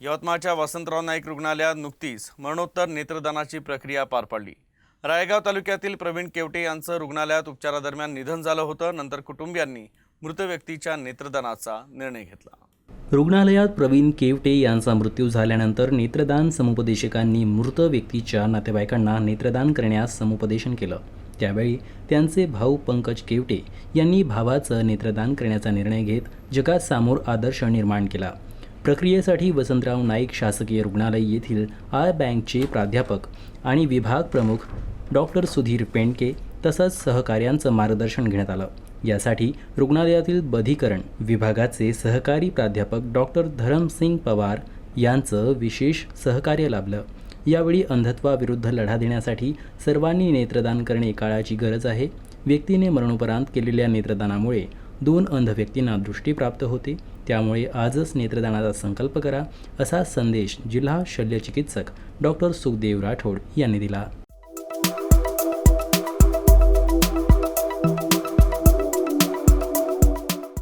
यवतमाळच्या वसंतराव नाईक रुग्णालयात नुकतीच मरणोत्तर नेत्रदानाची प्रक्रिया पार पडली. रायगाव तालुक्यातील प्रवीण केवटे यांचं रुग्णालयात उपचारादरम्यान निधन झालं होतं. नंतर कुटुंबियांनी मृत व्यक्तीच्या नेत्रदानाचा निर्णय घेतला. रुग्णालयात प्रवीण केवटे यांचा मृत्यू झाल्यानंतर नेत्रदान समुपदेशकांनी मृत व्यक्तीच्या नातेवाईकांना नेत्रदान करण्यास समुपदेशन केलं. त्यावेळी त्यांचे भाऊ पंकज केवटे यांनी भावाचं नेत्रदान करण्याचा निर्णय घेत जगासमोर आदर्श निर्माण केला. प्रक्रियेसाठी वसंतराव नाईक शासकीय रुग्णालय येथील आय बँकचे प्राध्यापक आणि विभाग प्रमुख डॉक्टर सुधीर पेंडके तसंच सहकार्यांचं मार्गदर्शन घेण्यात आलं. यासाठी रुग्णालयातील बधीकरण विभागाचे सहकारी प्राध्यापक डॉक्टर धरमसिंग पवार यांचं विशेष सहकार्य लाभलं. यावेळी अंधत्वाविरुद्ध लढा देण्यासाठी सर्वांनी नेत्रदान करणे काळाची गरज आहे. व्यक्तीने मरणोपरांत केलेल्या नेत्रदानामुळे दोन अंध व्यक्तींना दृष्टी प्राप्त होते. त्यामुळे आजच नेत्रदानाचा संकल्प करा असा संदेश जिल्हा शल्यचिकित्सक डॉक्टर सुखदेव राठोड यांनी दिला.